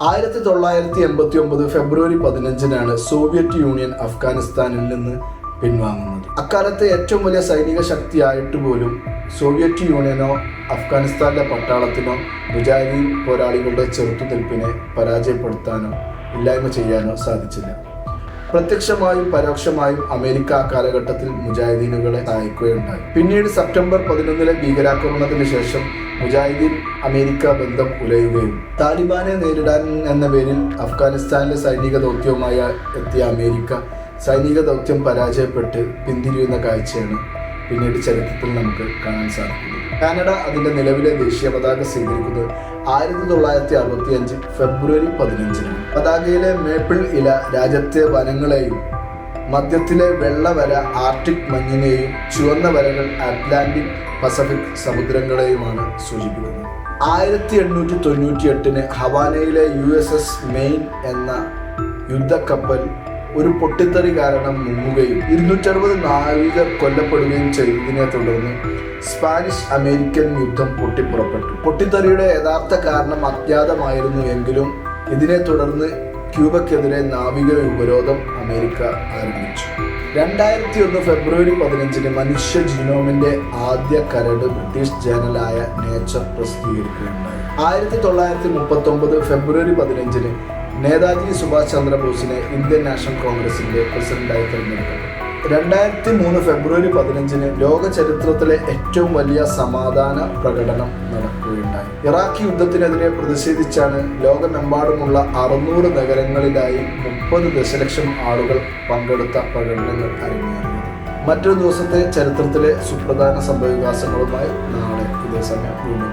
ആയിരത്തി തൊള്ളായിരത്തി എൺപത്തി ഒമ്പത് ഫെബ്രുവരി പതിനഞ്ചിനാണ് സോവിയറ്റ് യൂണിയൻ അഫ്ഗാനിസ്ഥാനിൽ നിന്ന് പിൻവാങ്ങുന്നത്. അക്കാലത്തെ ഏറ്റവും വലിയ സൈനിക ശക്തിയായിട്ട് പോലും സോവിയറ്റ് യൂണിയനോ അഫ്ഗാനിസ്ഥാനിലെ പട്ടാളത്തിനോ മുജാഹിദീൻ പോരാളികളുടെ ചെറുത്തുനിൽപ്പിനെ പരാജയപ്പെടുത്താനോ ഇല്ലായ്മ ചെയ്യാനോ സാധിച്ചില്ല. പ്രത്യക്ഷമായും പരോക്ഷമായും അമേരിക്ക കാലഘട്ടത്തിൽ മുജാഹിദീനുകളെ സഹായിക്കുകയുണ്ടായി പിന്നീട് സെപ്റ്റംബർ പതിനൊന്നിലെ ഭീകരാക്രമണത്തിന് ശേഷം മുജാഹിദീൻ അമേരിക്ക ബന്ധം ഉലയുകയും താലിബാനെ നേരിടാൻ എന്ന പേരിൽ അഫ്ഗാനിസ്ഥാനിലെ സൈനിക ദൗത്യവുമായി എത്തിയ അമേരിക്ക സൈനിക ദൗത്യം പരാജയപ്പെട്ട് പിന്തിരിയുന്ന കാഴ്ചയാണ് പിന്നീട് ചരിത്രത്തിൽ നമുക്ക് കാണാൻ സാധിക്കുന്നത്. കാനഡ അതിന്റെ നിലവിലെ ദേശീയ പതാക സ്വീകരിക്കുന്നത് ആയിരത്തി തൊള്ളായിരത്തി അറുപത്തി അഞ്ച് ഫെബ്രുവരി പതിനഞ്ചിനാണ് പതാകയിലെ മേപ്പിൾ ഇല രാജ്യത്തെ വനങ്ങളെയും മധ്യത്തിലെ വെള്ള വര ആർട്ടിക് മഞ്ഞിനെയും ചുവന്ന വരകൾ അറ്റ്ലാന്റിക് പസഫിക് സമുദ്രങ്ങളെയുമാണ് സൂചിപ്പിക്കുന്നത്. ആയിരത്തി എണ്ണൂറ്റി തൊണ്ണൂറ്റി എട്ടിന് ഹവാനയിലെ യു എസ് എസ് മെയിൻ എന്ന യുദ്ധക്കപ്പൽ ഒരു പൊട്ടിത്തെറി കാരണം മുങ്ങുകയും ഇരുന്നൂറ്ററുപത് നാവികർ കൊല്ലപ്പെടുകയും ചെയ്തതിനെ തുടർന്ന് സ്പാനിഷ് അമേരിക്കൻ യുദ്ധം പൊട്ടിപ്പുറപ്പെട്ടു. പൊട്ടിത്തെറിയുടെ യഥാർത്ഥ കാരണം അജ്ഞാതമായിരുന്നു എങ്കിലും ഇതിനെ തുടർന്ന് ക്യൂബക്കെതിരെ നാവിക ഉപരോധം അമേരിക്ക ആരംഭിച്ചു. രണ്ടായിരത്തി ഒന്ന് ഫെബ്രുവരി പതിനഞ്ചിന് മനുഷ്യ ജീനോമിന്റെ ആദ്യ കരട് ബ്രിട്ടീഷ് ജേണലായ നേച്ചർ പ്രസിദ്ധീകരിക്കുകയുണ്ടായി. ആയിരത്തി തൊള്ളായിരത്തി മുപ്പത്തി ഒമ്പത് ഫെബ്രുവരി പതിനഞ്ചിന് നേതാജി സുഭാഷ് ചന്ദ്രബോസിനെ ഇന്ത്യൻ നാഷണൽ കോൺഗ്രസിന്റെ പ്രസിഡന്റായി തിരഞ്ഞെടുക്കപ്പെട്ടു രണ്ടായിരത്തി മൂന്ന് ഫെബ്രുവരി പതിനഞ്ചിന് ലോക ചരിത്രത്തിലെ ഏറ്റവും വലിയ സമാധാന പ്രകടനം നടക്കുകയുണ്ടായി. ഇറാഖ് യുദ്ധത്തിനെതിരെ പ്രതിഷേധിച്ചാണ് ലോകമെമ്പാടുമുള്ള അറുന്നൂറ് നഗരങ്ങളിലായി മുപ്പത് ദശലക്ഷം ആളുകൾ പങ്കെടുത്ത പ്രകടനങ്ങൾ അരങ്ങേറിയത്. മറ്റൊരു ദിവസത്തെ ചരിത്രത്തിലെ സുപ്രധാന സംഭവവികാസങ്ങളുമായി നാളെ ഇതേ സമയം വീണ്ടും